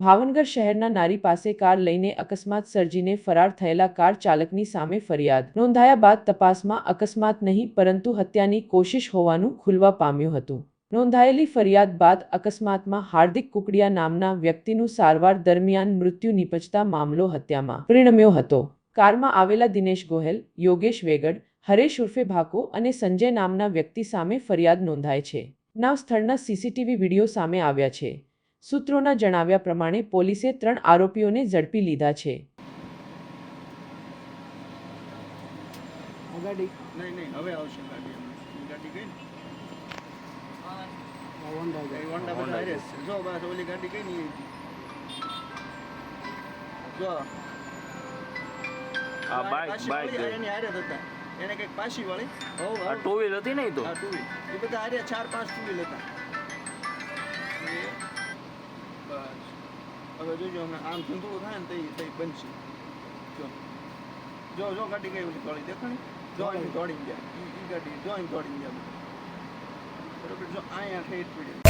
ભાવનગર શહેરના નારી પાસે કાર લઈને અકસ્માત સર્જીને ફરાર થયેલા કાર ચાલકની સામે ફરિયાદ. નોંધાયા બાદ તપાસમાં અકસ્માત નહીં, પરંતુ હત્યાની કોશિશ હોવાનું ખુલવા પામ્યું હતું. નોંધાયેલી ફરિયાદ બાદ અકસ્માતમાં હાર્દિક કુકડિયા નામના વ્યક્તિનું સારવાર દરમિયાન મૃત્યુ નિપજતા મામલો હત્યામાં પરિણમ્યો હતો. કારમાં આવેલા દિનેશ ગોહેલ, યોગેશ વેગડ, હરેશ ઉર્ફે ભાકો અને સંજય નામના વ્યક્તિ સામે ફરિયાદ નોંધાય છે. નાવ સ્થળના સીસીટીવી વીડિયો સામે આવ્યા છે. સૂત્રોના જણાવ્યા પ્રમાણે પોલીસે ત્રણ આરોપીઓને ઝડપી લીધા છે. નહીં નહીં એની કંઈક પાછી વાળી. ટુ વ્હીલ હતી ને તો? આ ટુ વ્હીલ એ બધા હારે ચાર પાંચ ટુ વ્હીલ હતા. હવે જોજો હમણાં આમ ધૂંધળું થાય ને તો એ તઈ બનશે. જો. જો જો ગાડી ગઈ ઓલી થોડી દેખાણી? જો અહીં દોડી ગયા. એ ગાડી જો અહીં દોડી ગયા બરાબર? જો, અહીંયા ઠેઠ પડી